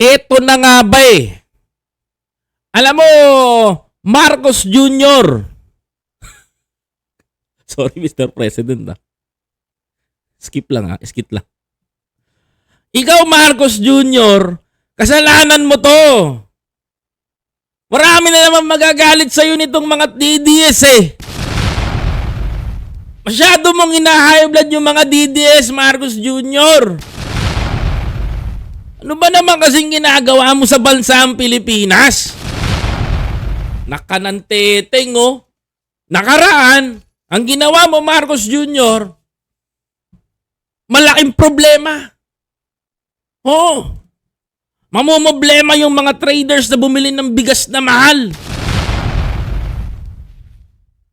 Eto na nga ba eh. Alam mo, Marcos Jr. Sorry, Mr. President ah. Skip lang ah, skip lang. Ikaw, Marcos Jr., kasalanan mo to. Marami na naman magagalit sa'yo nitong mga DDS eh. Masyado mong hina-high blood yung mga DDS, Marcos Jr. Ano ba naman kasing ginagawa mo sa bansang Pilipinas? Nakananteteng oh. Nakaraan, ang ginawa mo Marcos Jr., malaking problema. Oo. Mamomoblema yung mga traders na bumili ng bigas na mahal.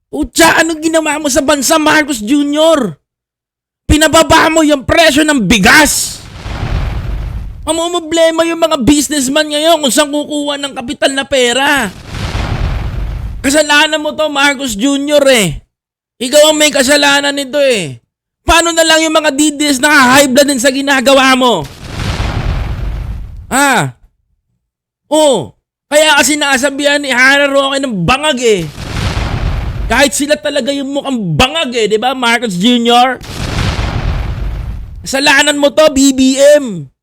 Utsa, ano ginawa mo sa bansa Marcos Jr.? Pinababa mo yung presyo ng bigas. Mamumblema yung mga businessman ngayon kung saan kukuha ng kapital na pera. Kasalanan mo to, Marcos Jr. eh. Ikaw ang may kasalanan nito eh. Paano na lang yung mga DDS na high blood din sa ginagawa mo? Ah. Oh. Kaya kasi naasabihan ni Hara Roque ng bangag eh. Kahit sila talaga yung mukhang bangag eh, di ba, Marcos Jr.? Kasalanan mo to, BBM.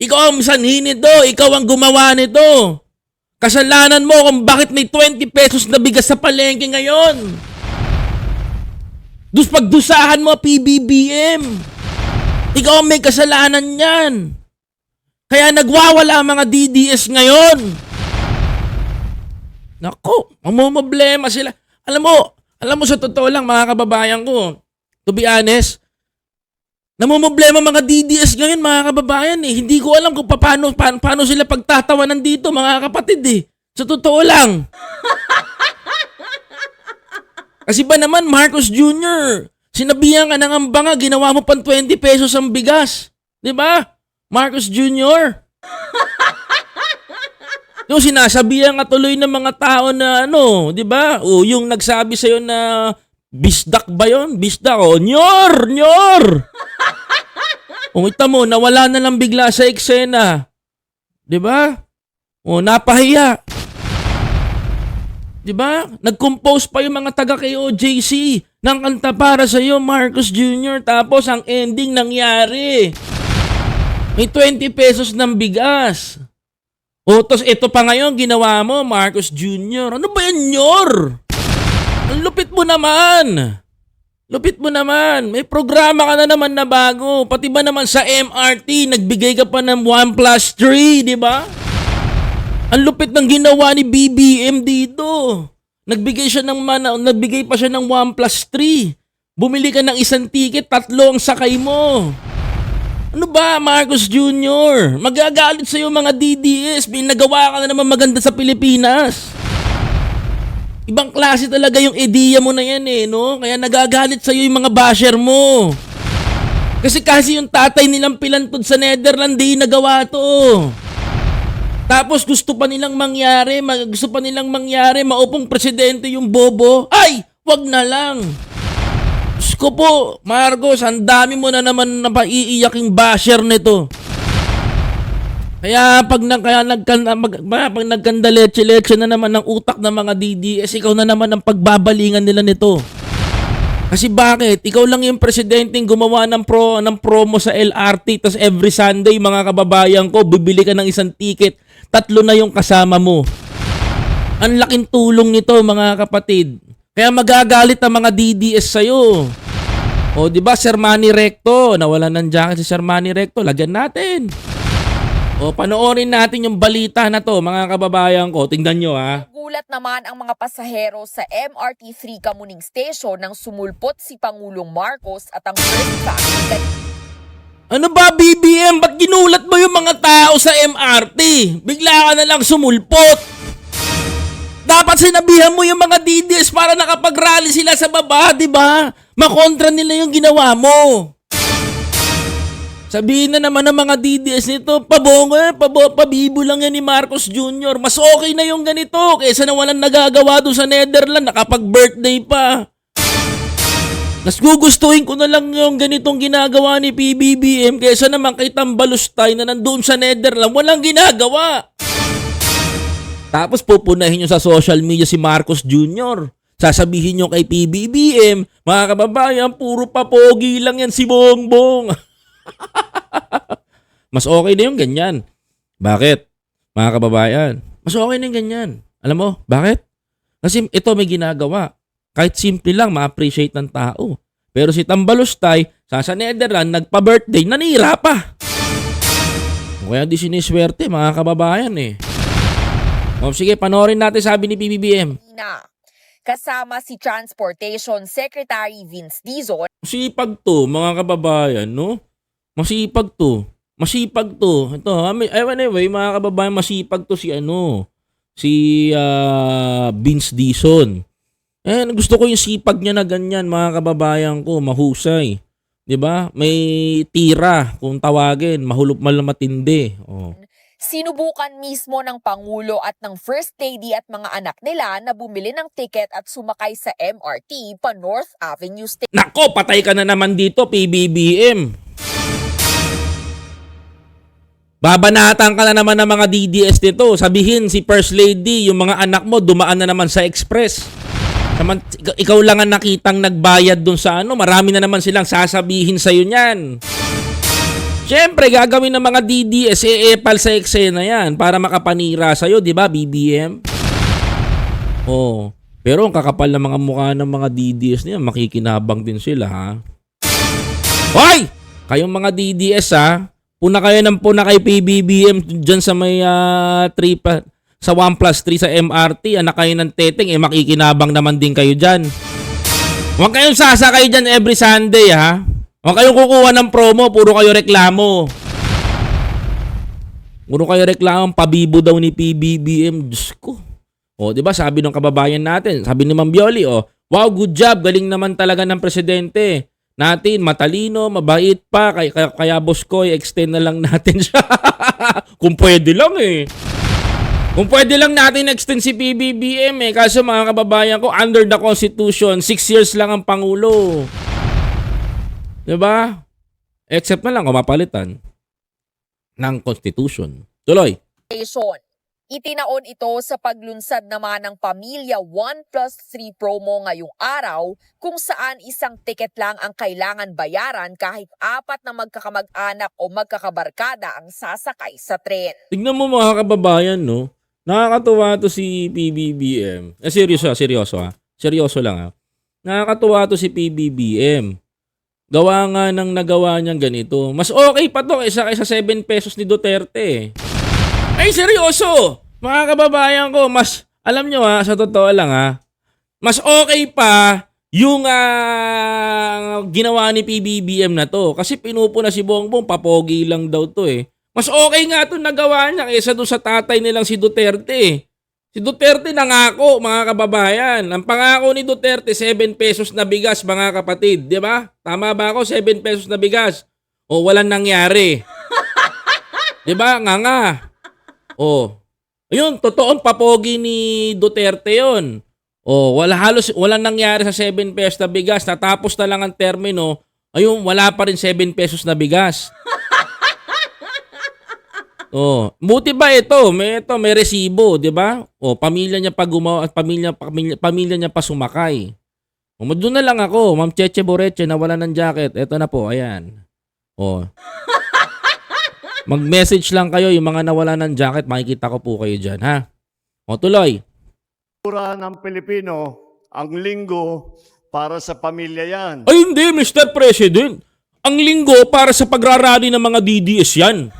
Ikaw ang sanhi nito. Ikaw ang gumawa nito. Kasalanan mo kung bakit may 20 pesos na bigas sa palengke ngayon. Dus pagdusahan mo, PBBM. Ikaw ang may kasalanan yan. Kaya nagwawala ang mga DDS ngayon. Nako, mamumblema sila. Alam mo, alam mo sa totoo lang mga kababayan ko, to be honest, namumblema mga DDS ngayon mga kababayan eh. Hindi ko alam kung paano, paano, paano sila pagtatawanan dito mga kapatid eh. Sa totoo lang. Kasi ba naman Marcos Jr., sinabihan ka ng ambanga, ginawa mo pang 20 pesos ang bigas. 'Di ba? Marcos Jr. Yung sinasabihan ka tuloy ng mga tao na ano, 'di ba? O yung nagsabi sa na bisdak ba 'yon? Bisdak o nyor, nyor. O ita mo, nawala na lang bigla sa eksena. ba? O napahiya. 'Di ba? Nag-compose pa yung mga taga KOJC ng kanta para sa iyo, Marcos Jr. Tapos ang ending nangyari. May 20 pesos ng bigas. O, tos ito pa ngayon ginawa mo, Marcos Jr. Ano ba yan, Nyor? Ang lupit mo naman. Lupit mo naman. May programa ka na naman na bago. Pati ba naman sa MRT, nagbigay ka pa ng 1 plus 3, di ba? Ang lupit ng ginawa ni BBM dito. Nagbigay siya ng mana, nagbigay pa siya ng 1 plus 3. Bumili ka ng isang ticket, tatlo ang sakay mo. Ano ba, Marcos Jr.? Magagalit sa'yo mga DDS. Pinagawa ka na naman maganda sa Pilipinas. Ibang klase talaga yung ideya mo na yan eh, no? Kaya nagagalit sa'yo yung mga basher mo. Kasi kasi yung tatay nilang pilantod sa Netherlands, di nagawa to. Tapos gusto pa nilang mangyari, mag- gusto pa nilang mangyari, maupong presidente yung bobo. Ay, wag na lang. Diyos ko po, Marcos, ang dami mo na naman na paiiyaking basher nito. Kaya pag, nag, kaya nagkan, mag, ba, pag nagkandaleche-leche na naman ng utak ng mga DDS, ikaw na naman ang pagbabalingan nila nito. Kasi bakit? Ikaw lang yung presidenteng gumawa ng, pro, ng promo sa LRT tapos every Sunday mga kababayan ko, bibili ka ng isang ticket, tatlo na yung kasama mo. Ang laking tulong nito mga kapatid. Kaya magagalit ang mga DDS sa'yo. O, di ba, Sir Manny Recto, nawala ng jacket si Sir Manny Recto, lagyan natin. O, panoorin natin yung balita na to, mga kababayan ko. Tingnan nyo, ha. Gulat naman ang mga pasahero sa MRT3 Kamuning Station nang sumulpot si Pangulong Marcos at ang first family Ano ba, BBM? Ba't ginulat mo yung mga tao sa MRT? Bigla ka na lang sumulpot. Dapat sinabihan mo yung mga DDS para nakapag-rally sila sa baba, di ba? Makontra nila yung ginawa mo. Sabihin na naman ng mga DDS nito, pabongo eh, pabo, pabibo lang yan ni Marcos Jr. Mas okay na yung ganito kaysa na walang nagagawa doon sa Netherlands, nakapag-birthday pa. Mas gugustuhin ko na lang yung ganitong ginagawa ni PBBM kaysa naman kay Tambalustay na nandoon sa Netherlands, walang ginagawa. Tapos pupunahin nyo sa social media si Marcos Jr. Sasabihin nyo kay PBBM, mga kababayan, puro papogi lang yan si Bongbong. Mas okay na yung ganyan. Bakit? Mga kababayan, mas okay na yung ganyan. Alam mo, bakit? Kasi ito may ginagawa. Kahit simple lang, ma-appreciate ng tao. Pero si Tambalustay, sa sa Netherlands, nagpa-birthday, nanira pa. Kaya di siniswerte, mga kababayan eh. O sige, panoorin natin sabi ni PBBM. na. Kasama si Transportation Secretary Vince Dizon Masipag to, mga kababayan, no? Masipag to. Masipag to. Ito? May- eh, anyway, mga kababayan, masipag to si ano, si ah, Vince Dison. Eh, gusto ko yung sipag niya na ganyan, mga kababayan ko, mahusay. 'Di ba? May tira kung tawagin, mahulop mal na matindi. Oh. Sinubukan mismo ng Pangulo at ng First Lady at mga anak nila na bumili ng ticket at sumakay sa MRT pa North Avenue Station. Nako, patay ka na naman dito, PBBM. Babanatan ka na naman ng mga DDS nito. Sabihin si First Lady, yung mga anak mo dumaan na naman sa express. Ikaw- ikaw lang ang nakitang nagbayad dun sa ano. Marami na naman silang sasabihin sa'yo niyan. Siyempre, gagawin ng mga DDS, e-epal sa eksena yan para makapanira sa'yo, di ba, BBM? Oh. Pero ang kakapal ng mga mukha ng mga DDS niya, makikinabang din sila, ha? Hoy! Kayong mga DDS, ha? Puna kayo ng puna kay PBBM dyan sa may ah, 3 pa, sa 1 plus 3 sa MRT. Anak kayo ng teteng, eh makikinabang naman din kayo dyan. Huwag kayong sasakay dyan every Sunday, ha? Huwag kayong kukuha ng promo, puro kayo reklamo. Puro kayo reklamo, pabibo daw ni PBBM. Diyos ko. O, di ba sabi ng kababayan natin, sabi ni Ma'am Bioli, oh, wow, good job, galing naman talaga ng presidente. Natin, matalino, mabait pa, kaya, kaya, kaya boss ko, extend na lang natin siya. Kung pwede lang eh. Kung pwede lang natin extend si PBBM eh. Kaso mga kababayan ko, under the Constitution, 6 years lang ang Pangulo. ba? Except na lang kung mapalitan ng Constitution. Tuloy. Itinaon ito sa paglunsad naman ng Pamilya 1 plus 3 promo ngayong araw kung saan isang tiket lang ang kailangan bayaran kahit apat na magkakamag-anak o magkakabarkada ang sasakay sa tren. Tignan mo mga kababayan, no? Nakakatuwa to si PBBM. Eh, seryoso, ah, seryoso ha. Seryoso lang ha. Nakakatuwa to si PBBM. Gawa nga ng nagawa niyang ganito. Mas okay pa to kaysa kaysa 7 pesos ni Duterte. Ay, seryoso! Mga kababayan ko, mas, alam nyo ha, sa totoo lang ha, mas okay pa yung ah, ginawa ni PBBM na to. Kasi pinupuna si Bongbong, papogi lang daw to eh. Mas okay nga ito nagawa niya kaysa doon sa tatay nilang si Duterte. Si Duterte nangako, mga kababayan. Ang pangako ni Duterte, 7 pesos na bigas, mga kapatid. Di ba? Tama ba ako? 7 pesos na bigas. O, walang nangyari. Di ba? Nga nga. O, ayun, totoong papogi ni Duterte yon. O, wala halos, walang nangyari sa 7 pesos na bigas. Natapos na lang ang termino. Ayun, wala pa rin 7 pesos na bigas. Oh, buti ba ito? May ito, may resibo, 'di ba? Oh, pamilya niya pa gumawa at pamilya, pamilya pamilya niya pa sumakay. O, doon na lang ako, Ma'am Cheche Boreche na wala ng jacket. Ito na po, ayan. Oh. Mag-message lang kayo yung mga nawala ng jacket, makikita ko po kayo diyan, ha? O tuloy. Kultura ng Pilipino, ang linggo para sa pamilya yan. Ay hindi, Mr. President. Ang linggo para sa pagrarally ng mga DDS yan.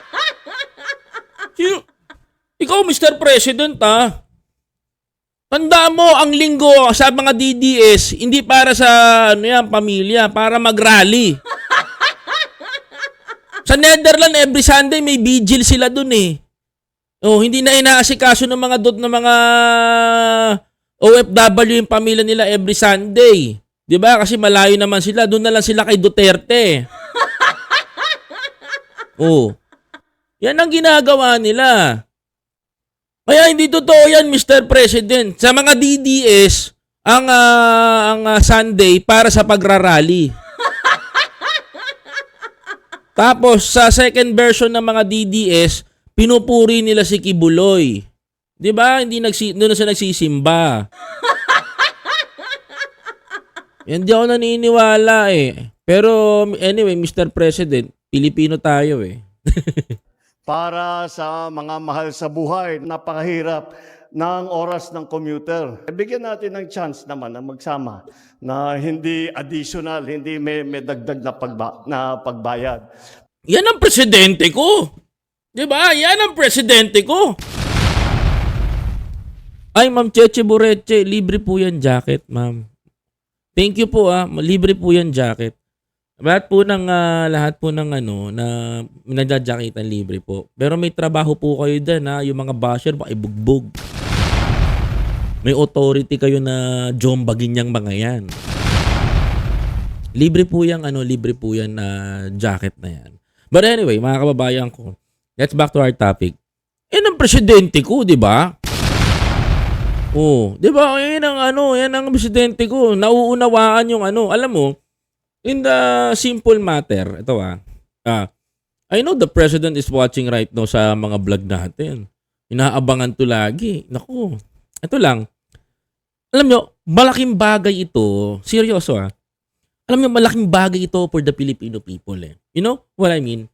Sino? Ikaw, Mr. President, ha? Tandaan mo, ang linggo sa mga DDS, hindi para sa ano yan, pamilya, para mag-rally. Sa Netherlands, every Sunday may vigil sila dun eh. Oh, hindi na inaasikaso ng mga dot ng mga OFW yung pamilya nila every Sunday. 'Di ba? Kasi malayo naman sila, doon na lang sila kay Duterte. oh. Yan ang ginagawa nila. Kaya hindi totoo yan, Mr. President. Sa mga DDS, ang ah, ang ah, Sunday para sa pagrarally. Tapos sa second version ng mga DDS, pinupuri nila si Kibuloy. 'Di ba? Hindi nagsi doon na siya nagsisimba. Hindi ako naniniwala eh. Pero anyway, Mr. President, Pilipino tayo eh. Para sa mga mahal sa buhay, napakahirap ng oras ng commuter. Bigyan natin ng chance naman na magsama na hindi additional, hindi may, may dagdag na, pagba, na pagbayad. Yan ang presidente ko. 'Di ba? Yan ang presidente ko. Ay, Ma'am Cheche Bureche, libre po yan jacket, ma'am. Thank you po ah, libre po yan jacket. Lahat po ng ah, lahat po ng ano na minadjacketan libre po. Pero may trabaho po kayo diyan ha, yung mga basher baka ibugbog. May authority kayo na jombagin yang mga yan. Libre po yung ano, libre po yan na jacket na yan. But anyway, mga kababayan ko, let's back to our topic. Yan ang presidente ko, di ba? Oh, 'di ba? Yan ang ano, yan ang presidente ko. Nauunawaan yung ano, alam mo, in the simple matter, ito ah. Ah, I know the president is watching right now sa mga vlog natin. Inaabangan to lagi. Naku, ito lang. Alam nyo, malaking bagay ito. Seryoso ah. Alam nyo, malaking bagay ito for the Filipino people eh. You know what I mean?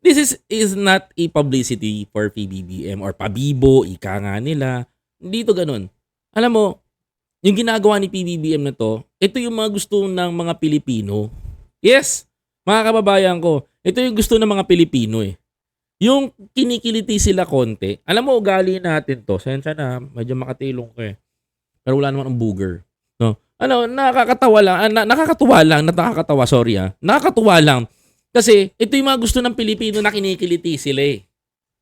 This is is not a publicity for PBBM or Pabibo, ika nga nila. Dito ganun. Alam mo, yung ginagawa ni PBBM na to, ito yung mga gusto ng mga Pilipino. Yes, mga kababayan ko, ito yung gusto ng mga Pilipino eh. Yung kinikiliti sila konti. Alam mo, ugali natin to. Sensya na, medyo makatilong ko eh. Pero wala naman ang booger. No? Ano, nakakatawa lang. ah, na, nakakatuwa lang, na nakakatawa, sorry ah. Nakakatuwa lang. Kasi ito yung mga gusto ng Pilipino na kinikiliti sila eh.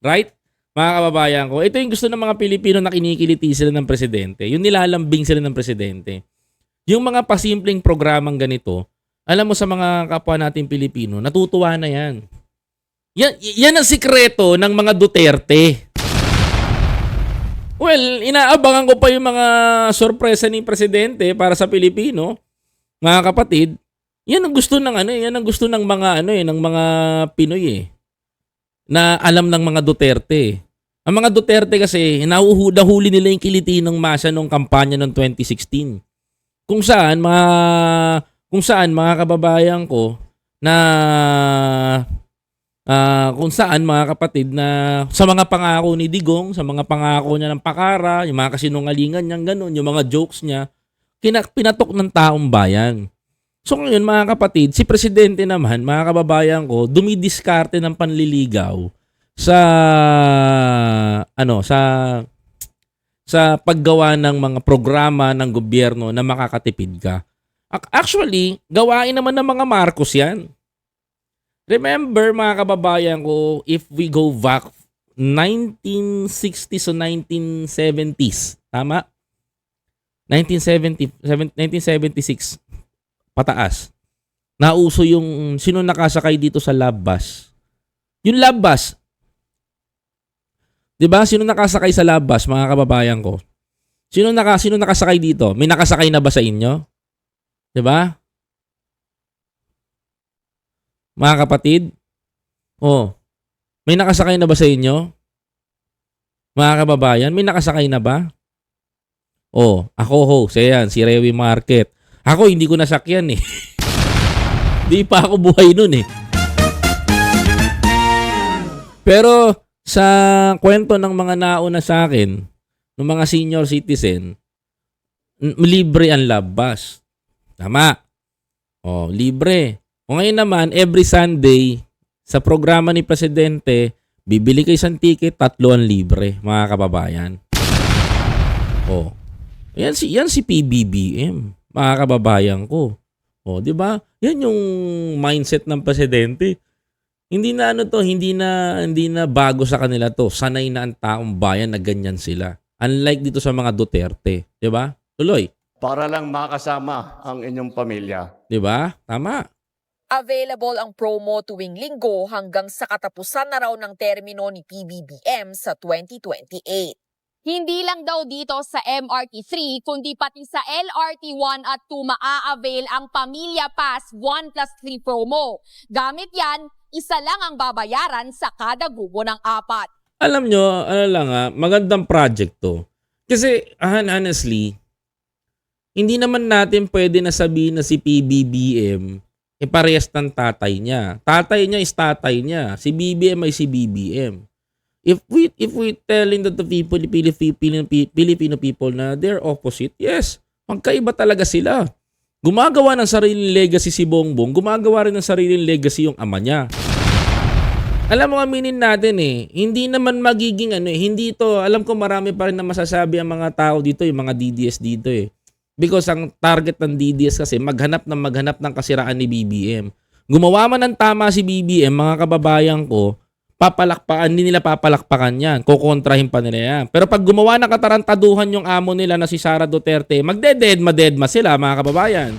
Right? Mga kababayan ko, ito yung gusto ng mga Pilipino na kinikiliti sila ng presidente. Yung nilalambing sila ng presidente. Yung mga pasimpleng programang ganito, alam mo sa mga kapwa natin Pilipino, natutuwa na yan. Yan, yan ang sikreto ng mga Duterte. Well, inaabangan ko pa yung mga sorpresa ni presidente para sa Pilipino. Mga kapatid, yan ang gusto ng ano, eh, yan ang gusto ng mga ano eh, ng mga Pinoy eh. Na alam ng mga Duterte. Ang mga Duterte kasi, nahuhuli nila yung kiliti ng masa nung kampanya ng 2016. Kung saan, mga, kung saan, mga kababayan ko, na, ah, kung saan, mga kapatid, na sa mga pangako ni Digong, sa mga pangako niya ng pakara, yung mga kasinungalingan niya, ganun, yung mga jokes niya, kinak pinatok ng taong bayan. So ngayon, mga kapatid, si presidente naman, mga kababayan ko, dumidiskarte ng panliligaw sa ano sa sa paggawa ng mga programa ng gobyerno na makakatipid ka. Ac- Actually, gawain naman ng mga Marcos 'yan. Remember mga kababayan ko, if we go back 1960s o 1970s, tama? 1970 seven- 1976 pataas. Nauso yung sino nakasakay dito sa lab bus. Yung lab bus, 'Di ba? Sino nakasakay sa labas, mga kababayan ko? Sino naka sino nakasakay dito? May nakasakay na ba sa inyo? 'Di ba? Mga kapatid? Oh. May nakasakay na ba sa inyo? Mga kababayan, may nakasakay na ba? Oh, ako ho, yan, si Rewi Market. Ako hindi ko nasakyan eh. Di pa ako buhay nun eh. Pero sa kwento ng mga nauna sa akin, ng mga senior citizen, libre ang labas. Tama. Oh, libre. O ngayon naman, every Sunday, sa programa ni Presidente, bibili kayo isang ticket, tatlo ang libre, mga kababayan. Oh. Yan si yan si PBBM, mga kababayan ko. Oh, 'di ba? Yan yung mindset ng presidente. Hindi na ano to, hindi na hindi na bago sa kanila to. Sanay na ang taong bayan na ganyan sila. Unlike dito sa mga Duterte, 'di ba? Tuloy, Para lang makasama ang inyong pamilya. 'di ba? Tama. Available ang promo tuwing linggo hanggang sa katapusan na raw ng termino ni PBBM sa 2028. Hindi lang daw dito sa MRT3, kundi pati sa LRT1 at 2 maa-avail ang Pamilya Pass 1 plus 3 promo. Gamit yan, isa lang ang babayaran sa kada grupo ng apat. Alam nyo, ano lang ah, magandang project to. Kasi, ah, honestly, hindi naman natin pwede na sabihin na si PBBM eh parehas ng tatay niya. Tatay niya is tatay niya. Si BBM ay si BBM. If we if we telling that the people Filipino Filipino people na they're opposite, yes, magkaiba talaga sila. Gumagawa ng sariling legacy si Bongbong, gumagawa rin ng sariling legacy yung ama niya. Alam mo aminin natin eh, hindi naman magiging ano eh, hindi to, alam ko marami pa rin na masasabi ang mga tao dito, yung mga DDS dito eh. Because ang target ng DDS kasi maghanap ng maghanap ng kasiraan ni BBM. Gumawa man ng tama si BBM, mga kababayan ko, papalakpakan, hindi nila papalakpakan yan. Kukontrahin pa nila yan. Pero pag gumawa ng katarantaduhan yung amo nila na si Sara Duterte, magdededma dedma sila mga kababayan.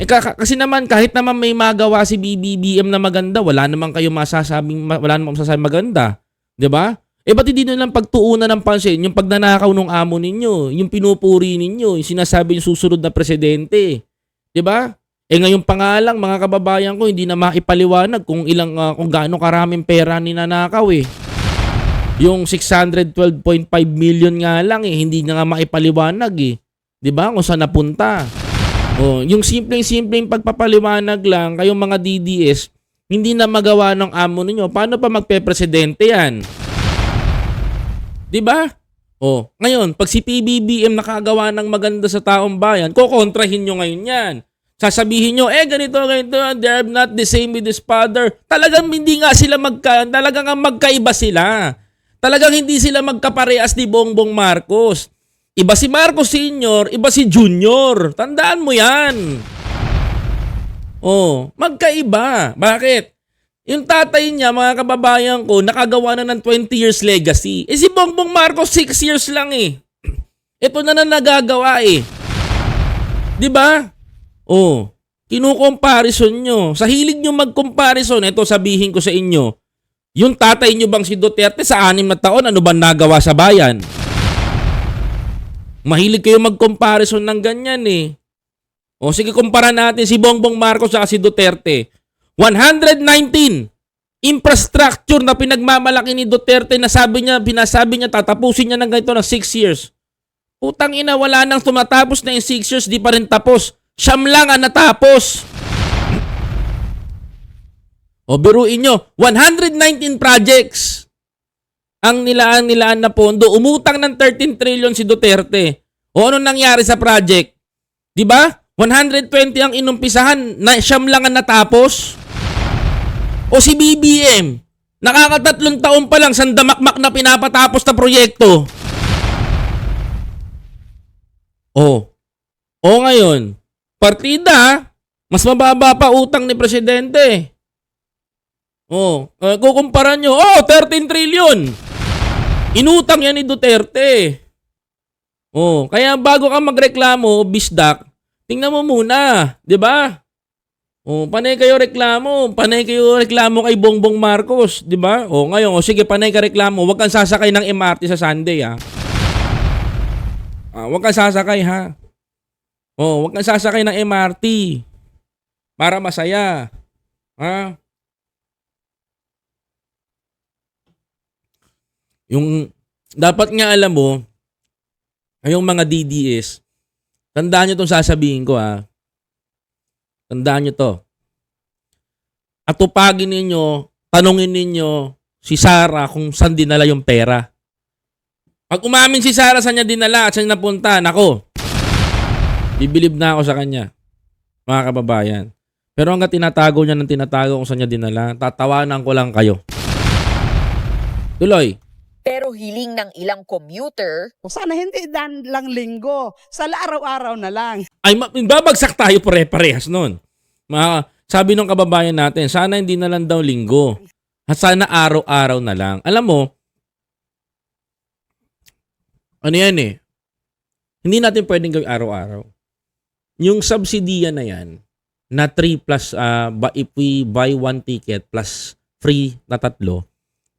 Eh, ka- kasi naman kahit naman may magawa si BBBM na maganda, wala naman kayo masasabing ma- wala naman masasabing maganda, ba? Eh ba't hindi nyo lang pagtuunan ng pansin yung pagnanakaw ng amo ninyo, yung pinupuri ninyo, yung sinasabi yung susunod na presidente. 'Di ba? Eh ngayon pa nga lang mga kababayan ko hindi na maipaliwanag kung ilang ah, kung gaano karaming pera ninanakaw eh. Yung 612.5 million nga lang eh hindi na nga maipaliwanag eh. 'Di ba? Kung saan napunta. Oh, yung simpleng-simpleng pagpapaliwanag lang kayong mga DDS, hindi na magawa ng amo ninyo. Paano pa magpe-presidente yan? 'Di ba? Oh, ngayon, pag si PBBM nakagawa ng maganda sa taong bayan, kokontrahin nyo ngayon yan. Sasabihin nyo, eh ganito, ganito, they're not the same with his father. Talagang hindi nga sila magka, talagang magkaiba sila. Talagang hindi sila magkaparehas ni Bongbong Marcos. Iba si Marcos Senior, iba si Junior. Tandaan mo yan. Oh, magkaiba. Bakit? Yung tatay niya, mga kababayan ko, nakagawa na ng 20 years legacy. Eh si Bongbong Marcos, 6 years lang eh. Ito na na nagagawa eh. ba? Oh, kinu-comparison nyo. Sa hilig nyo mag-comparison, ito sabihin ko sa inyo, yung tatay nyo bang si Duterte sa anim na taon, ano ba nagawa sa bayan? Mahilig kayo mag-comparison ng ganyan eh. O sige, kumpara natin si Bongbong Marcos at si Duterte. 119 infrastructure na pinagmamalaki ni Duterte na sabi niya, binasabi niya tatapusin niya ng ganito na 6 years. Putang ina, wala nang tumatapos na yung 6 years, di pa rin tapos. Siyam lang ang natapos. O biruin nyo, 119 projects ang nilaan-nilaan na pondo. Umutang ng 13 trillion si Duterte. O ano nangyari sa project? Di ba? 120 ang inumpisahan, na siyam lang ang natapos. O si BBM, nakakatatlong taon pa lang sandamakmak na pinapatapos na proyekto. O. O ngayon, partida, mas mababa pa utang ni presidente. Oh, uh, kukumpara nyo, oh, 13 trillion. Inutang yan ni Duterte. Oh, kaya bago ka magreklamo, bisdak, tingnan mo muna, 'di ba? Oh, panay kayo reklamo, panay kayo reklamo kay Bongbong Marcos, 'di ba? Oh, ngayon, oh, sige, panay ka reklamo, huwag kang sasakay ng MRT sa Sunday, ha. Ah, huwag kang sasakay, ha. Oh, huwag kang sasakay ng MRT. Para masaya. Ha? Yung dapat nga alam mo, ngayong mga DDS, tandaan nyo itong sasabihin ko ha. Tandaan nyo to. Atupagin ninyo, tanungin ninyo si Sarah kung saan dinala yung pera. Pag umamin si Sarah saan niya dinala at saan napunta, nako, bibilib na ako sa kanya, mga kababayan. Pero hanggat tinatago niya ng tinatago kung saan niya dinala, tatawanan ko lang kayo. Tuloy. Pero hiling ng ilang commuter, O sana hindi dan lang linggo. Sa araw-araw na lang. ay ma- babagsak tayo pare-parehas nun. Ma, sabi ng kababayan natin, sana hindi na lang daw linggo. At sana araw-araw na lang. Alam mo, ano yan eh, hindi natin pwedeng gawin araw-araw. Yung subsidiya na yan, na 3 plus, ah, if we buy one ticket plus free na tatlo,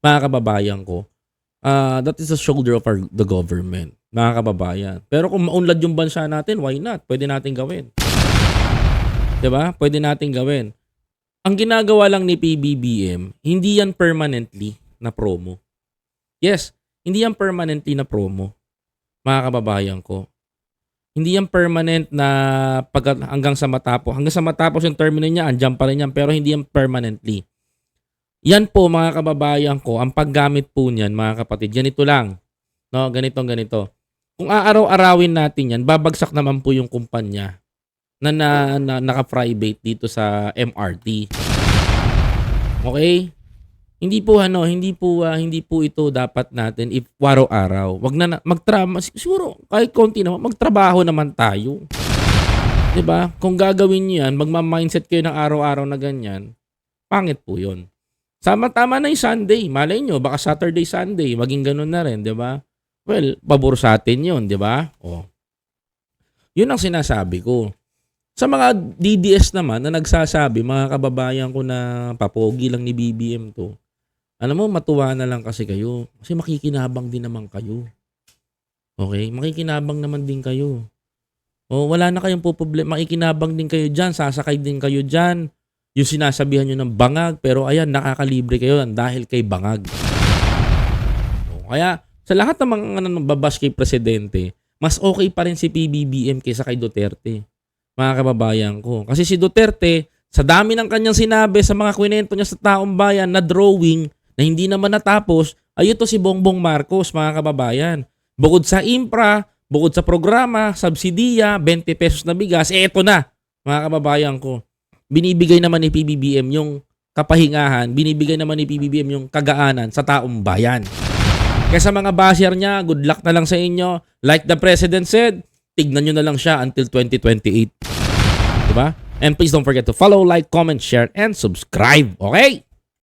mga kababayan ko, Ah, that is the shoulder of our, the government, mga kababayan. Pero kung maunlad yung bansa natin, why not? Pwede natin gawin. ba? Pwede natin gawin. Ang ginagawa lang ni PBBM, hindi yan permanently na promo. Yes, hindi yan permanently na promo. Mga kababayan ko. Hindi yan permanent na pag hanggang sa matapos. Hanggang sa matapos yung termino niya, andyan pa rin yan. Pero hindi yan permanently. Yan po mga kababayan ko, ang paggamit po niyan mga kapatid, ganito lang. No, ganito ganito. Kung aaraw-arawin natin yan, babagsak naman po yung kumpanya na, na, na naka-private dito sa MRT. Okay? Hindi po ano, hindi po ah, hindi po ito dapat natin if araw-araw. Wag na, na magtra siguro kahit konti naman magtrabaho naman tayo. 'Di ba? Kung gagawin niyo 'yan, magma-mindset kayo ng araw-araw na ganyan, pangit po 'yon. Sama tama na yung Sunday. Malay nyo, baka Saturday, Sunday, maging ganun na rin, di ba? Well, pabor sa atin yun, di ba? Oh. Yun ang sinasabi ko. Sa mga DDS naman na nagsasabi, mga kababayan ko na papogi lang ni BBM to, alam mo, matuwa na lang kasi kayo. Kasi makikinabang din naman kayo. Okay? Makikinabang naman din kayo. O, wala na kayong po problema. Makikinabang din kayo dyan. Sasakay din kayo dyan yung sinasabihan nyo ng bangag, pero ayan, nakakalibre kayo dahil kay bangag. O, Kaya, sa lahat ng mga ano, babas kay Presidente, mas okay pa rin si PBBM kaysa kay Duterte. Mga kababayan ko. Kasi si Duterte, sa dami ng kanyang sinabi sa mga kwento niya sa taong bayan na drawing na hindi naman natapos, ay ito si Bongbong Marcos, mga kababayan. Bukod sa impra, bukod sa programa, subsidiya, 20 pesos na bigas, eh ito na, mga kababayan ko binibigay naman ni PBBM yung kapahingahan, binibigay naman ni PBBM yung kagaanan sa taong bayan. Kaya sa mga basher niya, good luck na lang sa inyo. Like the President said, tignan nyo na lang siya until 2028. Diba? And please don't forget to follow, like, comment, share, and subscribe. Okay?